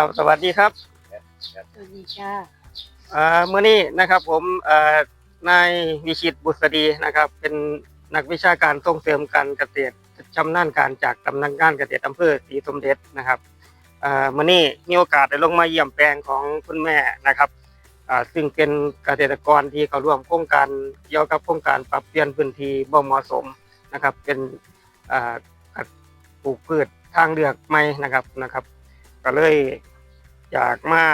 ครับสวัสดีครับสวัสดีจ้าอ่าเมื่อนี้นะครับผมอ่านายวิชิตบุษดีนะครับ เป็นนักวิชาการส่งเสริมการเกษตรชำนาญการจากสำนักงานเกษตรอำเภอศรีสมเด็จนะครับอ่าเมื่อนี้มีโอกาสได้ลงมาเยี่ยมแปลงของคุณแม่นะครับอ่าซึ่งเป็นเกษตรกรที่เขาร่วมโครงการเกี่ยวกับโครงการปรับเปลี่ยนพื้นที่บ่เหมาะสมนะครับ เป็นอ่าปลูกพืชทางเลือกใหม่นะครับนะครับ ก็เลย อยากมา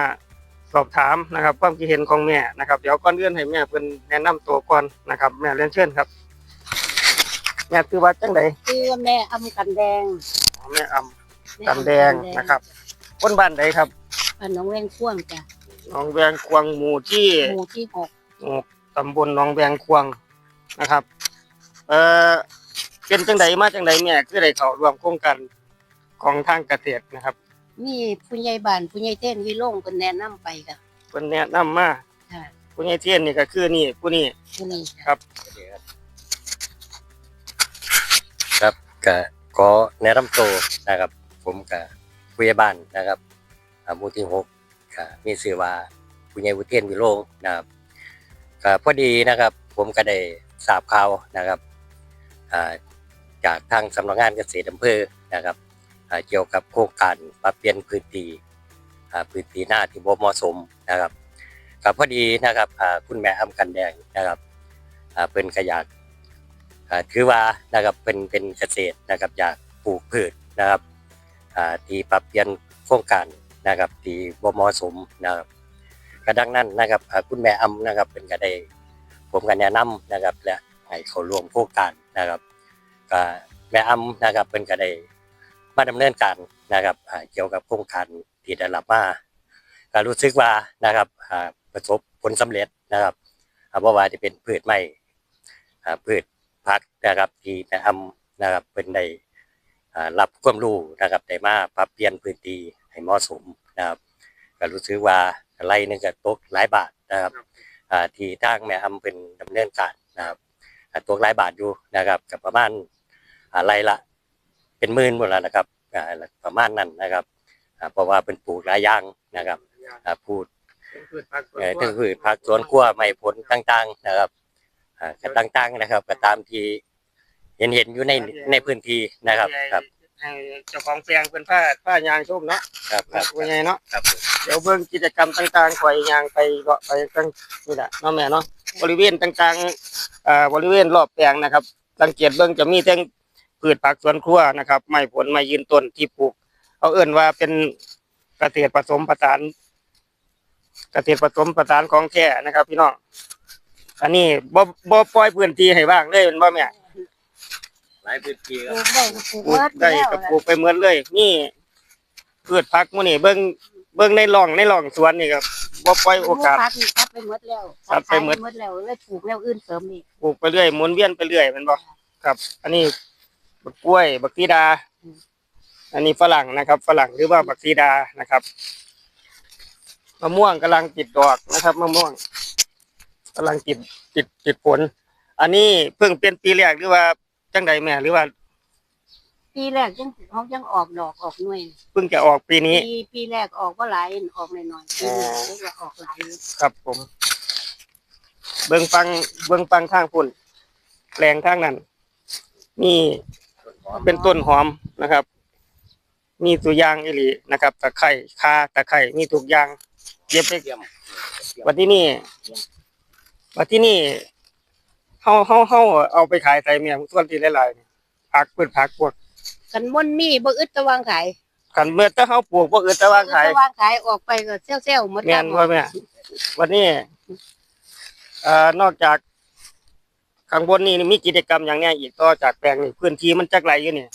สอบถามนะครับ ความคิดเห็นของแม่นะครับเดี๋ยวก่อนเลื่อนให้แม่เพิ่นแนะนำตัวก่อนนะครับ แม่เรียนเชิญครับแม่คือว่าจังไดชื่อแม่อำกันแดงอ๋อแม่อำแม่กันแดงนะครับคนบ้านใดครับบ้านหน้องแวงข่วงจ้ะหนองแวงควงหมู่ที่หมู่ที่หกหมู่ตำบลหนองแวงควงนะครับ เอ่อเป็นจังไดมาจังไดแม่คือได้เข้าร่วมโครงการของทางเกษตรนะครับ มีผู้ใหญ่บ้านผู้ใหญ่เต้นวิโล่งเป็นแนะนำไปค่ะเพิ่นแนะนำมาค่ะผู้ใหญ่เทียนนี่ก็คือนี่ผู้นี้ ผู้นี้ครับ ครับก็ขอแนะนำตัวนะครับ ผมกับผู้ใหญ่บ้านนะครับอ่าหมู่ที่หกก็มีชื่อว่าผู้ใหญ่วุฒิเทียนวิโรจน์นะครับก็พอดีนะครับ ผมก็ได้ทราบข่าวนะครับอ่าจากทางสำนักงานเกษตรอำเภอนะครับอ่า เกี่ยวกับโครงการปรับเปลี่ยนพื้นที่พื้นที่หน้าที่บ่เหมาะสมนะครับก็พอดีนะครับคุณแม่อำกันแดงนะครับเป็นขยากถือว่านะครับเป็นเป็นเกษตรนะครับอยากปลูกพืชนะครับที่ปรับเปลี่ยนโครงการนะครับที่บ่เหมาะสมนะครับก็ดังนั้นนะครับคุณแม่อำนะครับเป็นก็ได้ผมก็แนะนำนะครับและให้เขาร่วมโครงการนะครับก็แม่อำนะครับเป็นก็ได้ มาดำเนินการนะครับเกี่ยวกับโครงการที่ได้รับมาก็รู้สึกว่านะครับประสบผลสำเร็จนะครับอ่าบ่ว่าจะเป็นพืชไม้อ่พืชพักนะครับที่แม่อำนะครับเป็นได้รับความรู้นะครับได้มาปรับเปลี่ยนพื้นที่ให้เหมาะสมนะครับก็รู้สึกว่าไรนึงก็ตกหลายบาทนะครับที่ทางแม่อำเป็นดำเนินการนะครับอ่าตกหลายบาทอยู่นะครับกับประมาณไรละ เป็นหมื่นหมดแล้วนะครับอ่าประมาณนั้นนะครับอ่าเพราะว่าเป็นปลูกหลายอย่างนะครับอ่าพูดเป็นพืชผักสวนเอ่อครัทั้วงพืชผักสวนครัวไม้ผลต่างๆนะครับอ่าก็ต่างๆนะครับ ก็ตามที่เห็นเห็นอยู่ในในพื้นที่นะครับ ครับให้เจ้าของแปลงเป็นผ้าผ้ายางชมเนาะครับคครัรับบเป็นไงเนาะครับเดี๋ยวเบิ่งกิจกรรมต่างๆคอยยางไปเลาะไปตั้งนี่แหละเนาะแม่เนาะบริเวณต่างๆอ่าบริเวณรอบแปลงนะครับ สังเกตเบิ่งจะมีทั้ง พืชผักสวนครัวนะครับ ไม้ผลไม้ยืนต้นที่ปลูก เอาเอื่นว่าเป็นเกษตรผสมผสานเกษตรผสมผสานของแท้นะครับ พี่น้องอันนี้บ่บ่ปล่อยพื้นที่ให้ว่างเลยเป็นบ่แม่หลายพื้นที่ปลูกได้ก็ปลูกปลูกเมิดได้แล้วก็ปลูกไปเหมือนเลยนี่พืชผักหมื้นี่เบิ่งเบิ่งในร่องในร่องสวนนี่ครับบ่ปล่อยโอกาสพักนี่ตัดไปหมดแล้วตัดไปหมดขายหมดแล้วเลยปลูกแล้วอื่นเสริมอีกปลูกไปเรื่อยหมุนเวียนไปเรื่อยแมันบ่ครับ อันนี้ บักกล้วย บักซีดา อันนี้ฝรั่งนะครับ ฝรั่งหรือว่าบักซีดานะครับมะม่วงกำลังติดดอกนะครับมะม่วงกำลังติดติดติดผล อันนี้เพิ่งเป็นปีแรกหรือว่าจังใดแม่หรือว่า ปีแรกยังเขายังออกดอกออกหน่วยเพิ่งจะออกปีนี้ปีปีแรกออกก็หลายออกหน่อยๆปีนี้อ๋อเรียกว่าออกหลายครับผม เบิ่งฟังเบิ่งฟังข้างพุ่นแปลงข้างนั้นมี เป็นต้นหอมนะครับ มีตัวอยางอิหลีนะครับตะไคร่คาตะไคร่มีทุกอย่างเก็บไปเตรียมวันที่นี่วันที่นี่เฮาเฮาเฮาเอาไปขายใส่เมียส่วนที่หลายๆนี่ผักพืชผักพวกกันมนมีบ่อึดตะวางขายคันเมื่อถ้าเฮาปลูกบ่อื่นแต่ว่าขายตะวางขายออกไปก็เซลล์ๆหมดแม่นบ่แม่วันนี้เอ่อนอกจาก ข้างบนนี่มีกิจกรรมอย่างเนี้ยอีกต่อจากแปลงนี่พื้นที่มันจักไรอยู่นี่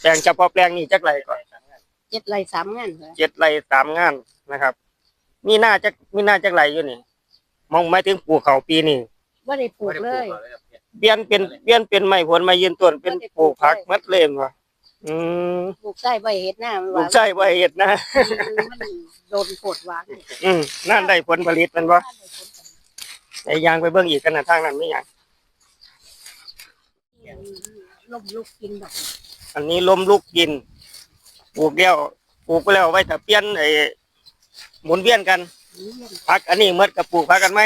แปลงเฉพาะแปลงนี่จักไรก่อนเจ็ดไรสามงานเหรอเจ็ดไรสามงานนะครับ มีหน้าจักมีหน้าจักไรอยู่นี่มองหมายถึงปลูกเขาวปีนี้บ่ได้ปลูกเลยเปลี่ยนเป็นเปลี่ยนเป็นไม้ผลไม้ยืนต้นเป็นปลูกผักมัดเล่มวะอืมปลูกไส้ใบเห็ดหน้ามันปลูกใช่ไว้เห็ดนะมันโดนโคตรหวานอืมนั่นได้ผลผลิตแมันบ่ ไอ้ยางไปเบิ่งอีกกันนะทางนั้นไม่ยางลมลุกกินดอกอันนี้ล้มลุกกินปลูกแล้วปลูกไปแล้วไว้ถ้าเปลี่ยนไอ้หมุนเวียนกันนี่เรียนพักอันนี้เมื่อกับปลูกพักกันไหม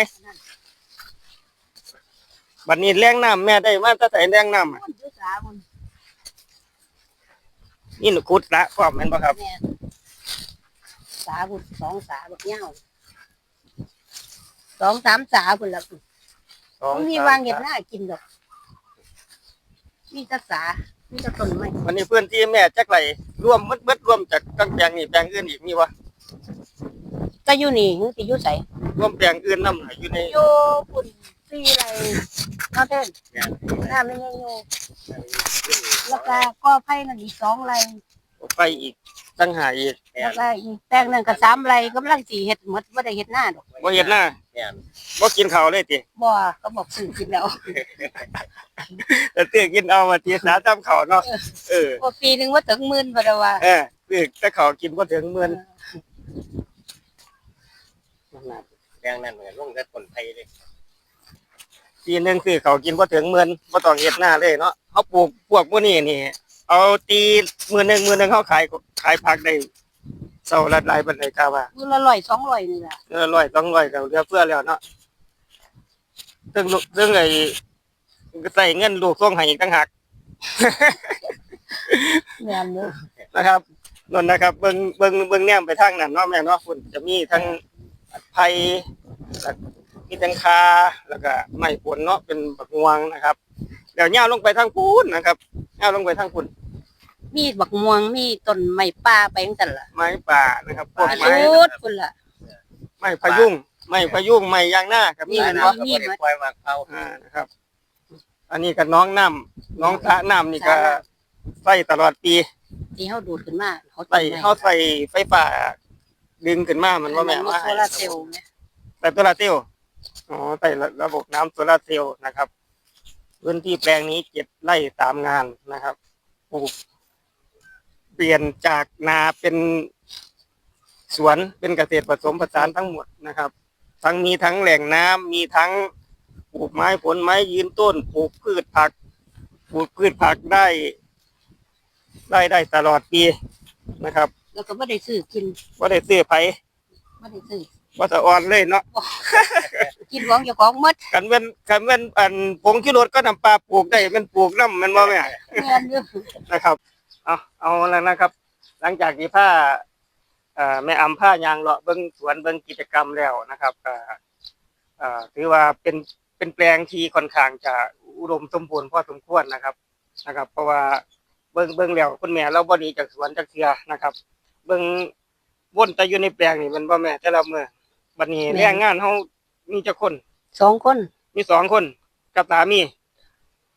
บัดนี้แรงน้ำแม่ได้มาถ้าใส่แรงน้ำอะมันอยู่สามันนี่หนูขุดละพร้อมแม่นบ่ครับแม่นสาบุญสองสาแบบเงา สองสามสาบุญละมันมีวางเห็ดหน้ากินดอกมีแตะสามีแตะต้นไม้วันนี้เพื่อนที่แม่จักไรร่วมมืดมืดรวมจากตั้งแปลงนี่แปลงอื่นอีกมีวะก็อยู่นี่คือสิอยู่ใสร่วมแปลงอื่นนำอยู่ในอยู่ปุ่นสี่ไรนอเต้นน้ำไม่ยังอยู่แล้วก็ก็ไผ่นั่นอีกสองไร ไปอีกตั้งหาอีกแล้วก็อีกแปลงหนึ่งก็สามไรกำลังสีเห็ดหมดว่าได้เห็ดหน้าดอกบ่เห็นหน้าแม่นบ่กินข้าวเลยติบ่ก็บอกสื่อกินแล้วแต่ตื้อกินเอามาทีสาตามข้าวเนาะเออ ว่าปีหนึ่งว่าถึงหมื่นพอดว่าเออตื้อแต่ข้าวกินบ่ถึงหมื่นแรงนั้นเหมือนลงกับต้นไผ่เลยปีหนึงคือข้าวกินบ่ถึงหมื่นบ่ต้องเฮ็ดหน้าเลยเนาะเฮาปลูกพวกมื้อนี้นี่ เอาตีมื้อหนึงมื้อหนึงเฮาขายขายผักได้เซาละหลายปานใดกะว่ามือละร้อยสองร้อยนี่แหละเออร้อยสองร้อยก็เหลือเฟือแล้วเนาะซึ่งลูกซึ่งไอ้ใส่เงินลูกส่งให้อีกต่างหากแม่นเด้อนะครับนนนะครับ เบิ่งเบิ่งเบิ่งแนมไปทางนั้นเนาะแม่เนาะคุณจะมีทั้งไผ่แล้วมีทั้งคาแล้วก็ไม้ผลเนาะเป็นบักงวงนะครับแล้วย่าวลงไปทางพูนนะครับ ย่าวลงไปทางพูนมีบักม่วงมีต้นไม้ป่าไปจังซั่นล่ะไม้ป่านะครับพวกไม้สุดพุ่นล่ะไม้พะยุงไม้พะยุงไม้ยางหน้ากับมีนี่เห็นนะบ่ก็บ่ได้ปล่อยมากเอาอ่านะครับ อันนี้ก็น้องน้ำน้องสระน้ำนี่ก็ใส่ตลอดปีที่เฮาดูดขึ้นมาเขาใส่เขาใส่ไฟฟ้าดึงขึ้นมามันว่าแม่นว่าโซลาร์เซลล์แม่ใส่โซลาร์เซลล์อ๋อใส่ระบบน้ำโซลาร์เซลล์นะครับ พื้นที่แปลงนี้เจ็ดไร่สามงานนะครับปลูกเปลี่ยนจากนาเป็นสวนเป็นเกษตรผสมผสานทั้งหมดนะครับ ทั้งมีทั้งแหล่งน้ำมีทั้งปลูกไม้ผลไม้ยืนต้นปลูกพืชผักปลูกพืชผักได้ ได้ได้ตลอดปีนะครับ แล้วก็บ่ได้ซื้อกินว่าได้ซื้อไผบ่ได้ซื้อ ว่าสะอ่อนเลยเนาะกินของเจ้าของหมดกันเว้นกันเว้นอันผงชูรสก็นำปลาปลูกได้เป็นปลูกน้ำแมันว่าแม่แม่นอยู่นะครับเอาเอาแล้วนะครับ หลังจากที่ผ้าเอ่อแม่อำผ้ายางเลาะเบิ้งสวนเบิ้งกิจกรรมแล้วนะครับเอ่อเอ่อถือว่าเป็นเป็นแปลงที่ค่อนข้างจะอุดมสมบูรณ์พอสมควรนะครับนะครับ เพราะว่าเบิ้งเบิ้งแล้วคุณแม่เราบ่หนีจากสวนจากเทือนะครับ เบิ้งวนแต่อยู่ในแปลงนี่มันบ่แม่แต่ละเมื่อ บัดนี้แรงงานเฮามีจักคนสองคนมีสองคน กับสามี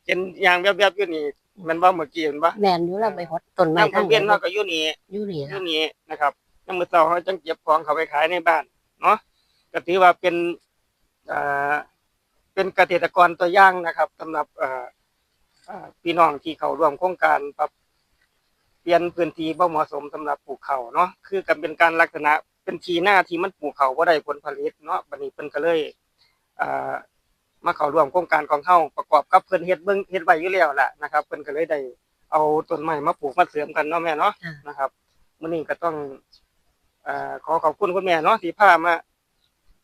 เห็นอย่างแบบๆอยู่นี่มันว่าเมื่อกี้มันว่าแม่นอยู่แล้วไปหดต้นไม้น้ำทั้ทะงเบียนเราก็อยู่นี่อยู่นี่อนะยู่นี่นะครับน้ำมือเสาเขาจังเก็บของเขาไปขายในบ้านเนาะก็ถือว่าเป็นอ่าเป็นเกษตรกรตัวอย่างนะครับสำหรับเอ่ออ่าพี่น้องที่เขาร่วมโครงการปรับเปลี่ยนพื้นที่บ่เหมาะสมสำหรับปลูกเขาวเนาะคือกันเป็นการลักษณะ เป็นทีหน้าที่มันปลูกเขาบ่ได้ผลผลิตเนาะบัดนี้เพิ่นก็เลยอ่ามาเข้าร่วมโครงการของเฮาประกอบกับเพิ่นเฮ็ดเบิ่งเฮ็ดไว้อยู่แล้วล่ะนะครับเพิ่นก็เลยได้เอาต้นไม้มาปลูกมาเสริมกันเนาะแม่เนาะนะครับมื้อนี้ก็ต้องเอ่อขอขอบคุณคุณแม่เนาะที่พามา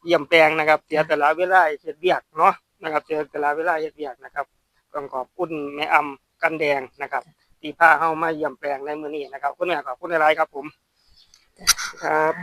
เยี่ยมแปลงนะครับ เสียแต่ละเวลาเฮ็ดเวียกเนาะนะครับเสียแต่ละเวลาเฮ็ดเวียกนะครับต้องขอบคุณแม่อำกันแดงนะครับที่พาเฮามาเยี่ยมแปลงในมื้อนี้นะครับคุณแม่ขอบคุณหลายๆครับผม ครับ